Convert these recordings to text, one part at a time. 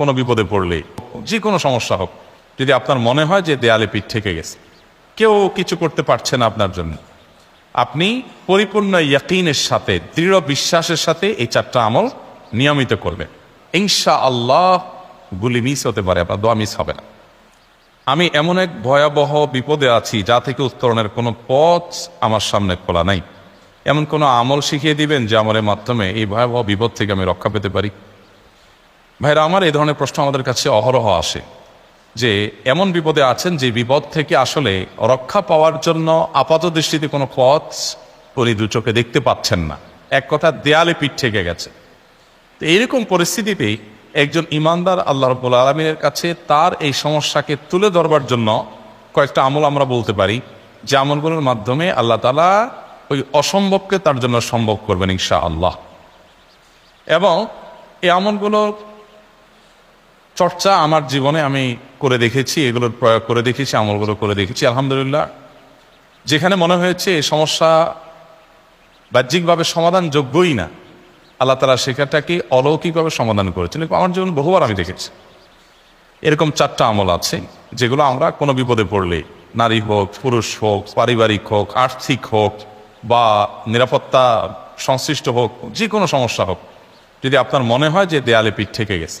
কোনো বিপদে পড়লে, যে কোনো সমস্যা হোক, যদি আপনার মনে হয় যে দেয়ালে পিঠ থেকে গেছে, কেউ কিছু করতে পারছে না আপনার জন্য, আপনি পরিপূর্ণ ইয়াকিনের সাথে, দৃঢ় বিশ্বাসের সাথে এই চারটা আমল নিয়মিত করবেন। ইনশা আল্লাহ গুলি মিস হতে পারে, আপনার দোয়া মিস হবে না। আমি এমন এক ভয়াবহ বিপদে আছি, যা থেকে উত্তরণের কোনো পথ আমার সামনে খোলা নাই। এমন কোনো আমল শিখিয়ে দিবেন যে আমলের মাধ্যমে এই ভয়াবহ বিপদ থেকে আমি রক্ষা পেতে পারি? ভাইরা, আমার এই ধরনের প্রশ্ন আমাদের কাছে অহরহ আসে যে, এমন বিপদে আছেন যে বিপদ থেকে আসলে রক্ষা পাওয়ার জন্য আপাত দৃষ্টিতে কোনো পথ উনি দু চোখে দেখতে পাচ্ছেন না। এক কথা, দেয়ালে পিঠ থেকে গেছে। তো এইরকম পরিস্থিতিতেই একজন ইমানদার আল্লাহ রব্বুল আলমীর কাছে তার এই সমস্যাকে তুলে ধরবার জন্য কয়েকটা আমল আমরা বলতে পারি। যে আমলগুলোর মাধ্যমে আল্লাহ তালা ওই অসম্ভবকে তার জন্য সম্ভব করবেন ইনশা আল্লাহ এবং এই আমলগুলো চর্চা আমার জীবনে আমি করে দেখেছি এগুলোর প্রয়োগ করে দেখেছি, আমলগুলো করে দেখেছি, আলহামদুলিল্লাহ। যেখানে মনে হয়েছে এই সমস্যা বাহ্যিকভাবে সমাধান যোগ্যই না, আল্লাহ তালা সেখানটাকে অলৌকিকভাবে সমাধান করেছেন। আমার জীবন বহুবার আমি দেখেছি। এরকম চারটা আমল আছে, যেগুলো আমরা কোনো বিপদে পড়লে, নারী হোক, পুরুষ হোক, পারিবারিক হোক, আর্থিক হোক বা নিরাপত্তা সংশ্লিষ্ট হোক, যে কোনো সমস্যা হোক, যদি আপনার মনে হয় যে দেয়ালে পিঠ থেকে গেছে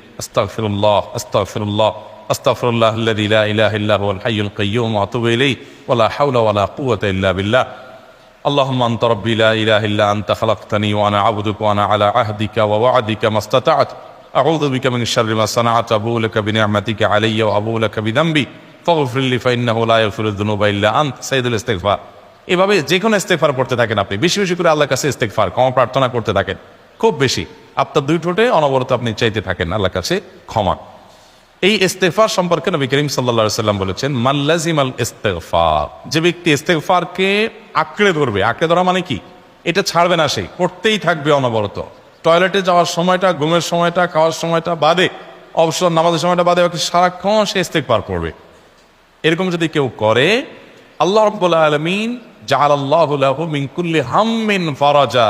আস্তাগফিরুল্লাহ ওয়া আতুবু ইলাইহি আস্তাগফিরুল্লাহ আস্তাগফিরুল্লাহ أستغفر الله الذي لا إله إلا هو الحي القيوم وأتوب إليه ولا حول ولا قوة إلا بالله اللهم أنت ربي لا إله إلا أنت خلقتني وأنا عبدك وأنا على عهدك ووعدك ما استطعت أعوذ بك من شر ما صنعت أبو لك بنعمتك علي وأبو لك بذنبي فاغفر لي فإنه لا يغفر الذنوب إلا أنت سيد الاستغفار এভাবে যে কোনো ইস্তেকফার করতে থাকেন আপনি বেশি বেশি করে আল্লাহর কাছে ইস্তেকফার ক্ষমা প্রার্থনা করতে থাকেন খুব বেশি আপনার দুই ঠোঁটে অনবরত আপনি চাইতে থাকেন, আল্লাহর কাছে ক্ষমা। এই ইস্তেফার সম্পর্কে নবী করিম সাল্লা সাল্লাম বলেছেন মাল্লাজিম আল ইস্তেফার যে ব্যক্তি ইস্তেফারকে আঁকড়ে ধরবে, আঁকড়ে ধরা মানে কি? এটা ছাড়বে না সে করতেই থাকবে অনবরত। টয়লেটে যাওয়ার সময়টা, ঘুমের সময়টা, খাওয়ার সময়টা বাদে, অবসর নামাজের সময়টা বাদে ওকে সারাক্ষণ সে ইস্তেকবার করবে। এরকম যদি কেউ করে, আল্লাহ রব্বুল আলমিন জাহাল আল্লাহ মিনকুল্লি হাম্মিন ফরাজা।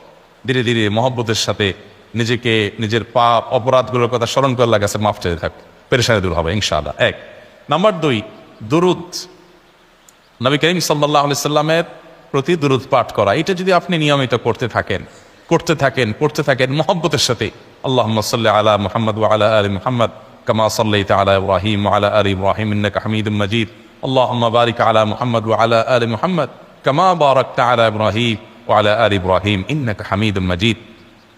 ধীরে ধীরে মহব্বতের সাথে নিজেকে নিজের পাপ অপরাধগুলোর কথা স্মরণ করে লাগাছে মাফ চাইতে থাকবে পেরেশানি দূর হবে ইনশাআল্লাহ এক নাম্বার দুই দুরুদ নবী করিম সাল্লাহ সাল্লামের প্রতি দুরুদ পাঠ করা এটা যদি আপনি নিয়মিত করতে থাকেন করতে থাকেন করতে থাকেন মোহব্বতের সাথে আল্লাহ সাল্লি আলা মোহাম্মদ আলা আলী মোহাম্মদ كما صليت على ابراهيم وعلى ال ابراهيم انك حميد مجيد اللهم بارك على محمد وعلى ال محمد كما باركت على ابراهيم ওয়ালা আর ইব্রাহিম, ইন্নাক হামিদ মজিদ।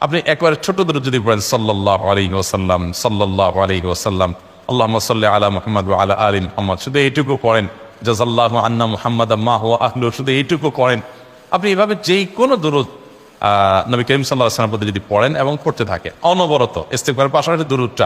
আপনি একবার ছোট দূর যদি বলেন সাল্লাহ আলী ওসাল্লাম সাল্লাহ আলী ওসাল্লাম আল্লাহ সাল্লাহ আলা মোহাম্মদ আলা আলী মোহাম্মদ, শুধু এইটুকু করেন জাজাল্লাহ আন্না মোহাম্মদ আম্মা হুয়া আহলু শুধু এইটুকু করেন আপনি এভাবে যেই কোনো দূরত নবী করিম সাল্লাহ আসলামের প্রতি যদি পড়েন এবং পড়তে থাকে অনবরত ইস্তেকবার পাশাপাশি দূরটা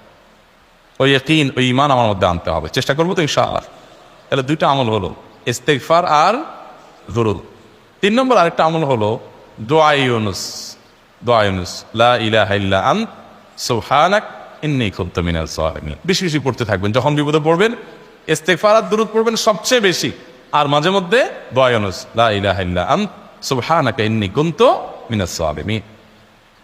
ওই ইকিন ওই ইমান আমার মধ্যে আনতে হবে। চেষ্টা করব তো ইনশাআল্লাহ। তাহলে দুইটা আমল হলো ইস্তেকফার আর জরুর তিন নম্বর আরেকটা আমল হলো, দোয়া ইউনুস দোয়া ইউনুস, লা ইলাহা ইল্লা আন সুবহানাক ইন্নী কুনতু মিনাজ জালিমিন বেশি বেশি পড়তে থাকবেন, যখন বিপদে পড়বেন, ইস্তেগফার আর দুরূদ পড়বেন সবচেয়ে বেশি। আর মাঝে মধ্যে দোয়া ইউনুস, লা ইলাহা ইল্লা আন সুবহানাকা ইন্নী কুনতু মিনাজ জালিমিন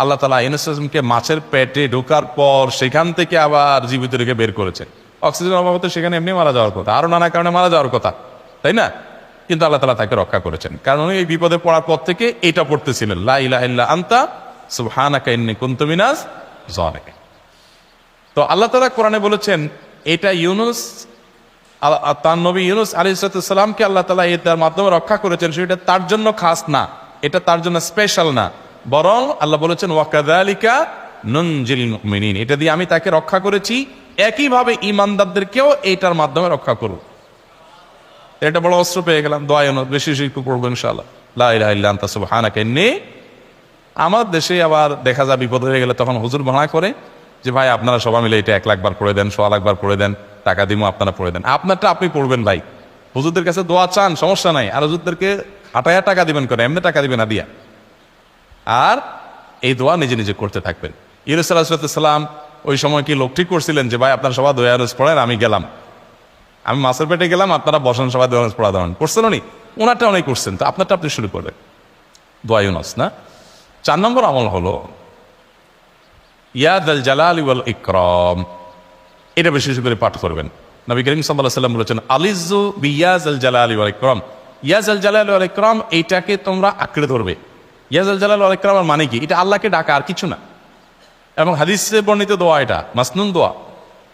আল্লাহ তালা ইউনুসকে মাছের পেটে ঢোকার পর সেখান থেকে আবার জীবিত রেখে বের করেছেন। অক্সিজেন অভাবে তো সেখানে এমনি মারা যাওয়ার কথা। আরও নানা কারণে মারা যাওয়ার কথা, তাই না? কিন্তু আল্লাহ তালা তাকে রক্ষা করেছেন। কারণ এই বিপদে পড়ার পর থেকে এটা পড়তেছিলেন, লা ইলাহা ইল্লা আনতা ইন্নী কুনতু তো আল্লাহ তালা কোরআনে বলেছেন, এটা ইউনুস তার নবী ইউনুস আলী আল্লাহ তালা এটার মাধ্যমে রক্ষা করেছেন। সেটা তার জন্য খাস না, এটা তার জন্য স্পেশাল না। বরং আল্লাহ বলেছেন ওয়াকাদালিকা মুমিনিন। এটা দিয়ে আমি তাকে রক্ষা করেছি। একইভাবে ইমানদারদেরকেও এটার মাধ্যমে রক্ষা করব এটা বড় অস্ত্র পেয়ে গেলাম। দোয়া বেশি পড়ব সুবহানাকা ইন্নী। আমার দেশে আবার দেখা যায় বিপদ হয়ে গেলে তখন হুজুর ভাড়া করে যে, ভাই, আপনারা সবাই মিলে এটা এক লাখ বার পড়ে দেন, সোয়া লাখ বার পড়ে দেন, টাকা দিমো, আপনারা পড়ে দেন। আপনারটা আপনি পড়বেন ভাই। হুজুরদের কাছে দোয়া চান, সমস্যা নাই। আর হুজুরদেরকে হাটায়া টাকা দিবেন করে এমনি টাকা দিবেন না দিয়া। আর এই দোয়া নিজে নিজে করতে থাকবেন। ইরসালাম ওই সময় কি লোক ঠিক করছিলেন যে, ভাই, আপনার সবাই দোয়া রোজ পড়েন, আমি গেলাম। আমি মাছের পেটে গেলাম, আপনারা বসেন, সবাই দোয়া রোজ পড়া দেওয়ান করছেন উনি। ওনারটা অনেক করছেন। তো আপনারটা আপনি শুরু করবেন। দোয়া ইউনস, না? চার নম্বর আমল হলো ইয়াদ আল জালাল ওয়াল ইকরম। এটা বেশি বেশি করে পাঠ করবেন। নবী করিম সাল্লাহ সাল্লাম বলেছেন আলিজু বিয়াজ আল জালাল ওয়াল ইকরম। ইয়াজ আল জালাল ওয়াল ইকরম, এইটাকে তোমরা আঁকড়ে ধরবে। ইয়াজ আল জালাল ওয়াল ইকরম মানে কি? এটা আল্লাহকে ডাকা আর কিছু না। এবং হাদিসে বর্ণিত দোয়া এটা, মাসনুন দোয়া।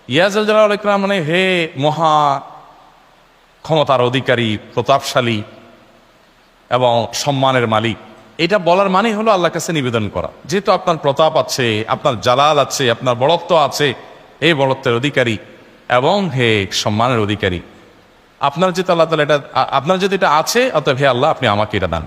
ইয়াজ আল জালাল ওয়াল ইকরাম মানে হে মহা ক্ষমতার অধিকারী, প্রতাপশালী এবং সম্মানের মালিক। এটা বলার মানে হলো আল্লাহ কাছে নিবেদন করা। যেহেতু আপনার প্রতাপ আছে, আপনার জালাল আছে, আপনার বড়ত্ব আছে, এই বড়ত্বের অধিকারী এবং হে সম্মানের অধিকারী। আপনার যেহেতু আল্লাহ তালা এটা আপনার যদি এটা আছে, অতএব হে আল্লাহ, আপনি আমাকে এটা দান।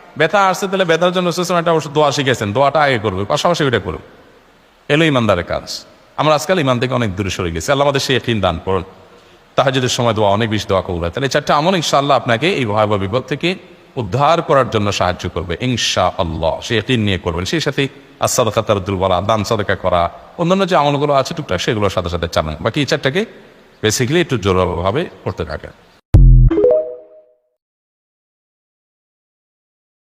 ব্যথা আসছে তাহলে ব্যথার জন্য সুসম একটা ওষুধ দোয়া শিখেছেন, দোয়াটা আগে করবে, পাশাপাশি ওইটা করবে এলো ইমানদারের কাজ। আমরা আজকাল ইমান থেকে অনেক দূরে সরে গেছি। আল্লাহ আমাদের সেই একদিন দান করুন তাহাজুদের সময় দোয়া অনেক বেশি দোয়া করবে তাহলে চারটা আমল ইনশাআল্লাহ আপনাকে এই ভয়াবহ বিপদ থেকে উদ্ধার করার জন্য সাহায্য করবে ইনশা আল্লাহ সে একদিন নিয়ে করবেন। সেই সাথে আসাদা তার দুর্বলা দান, সাদাকা করা, অন্যান্য যে আমলগুলো আছে, টুকটাক সেগুলোর সাথে সাথে চালান। বাকি এই চারটাকে বেসিক্যালি একটু জোরভাবে করতে থাকেন।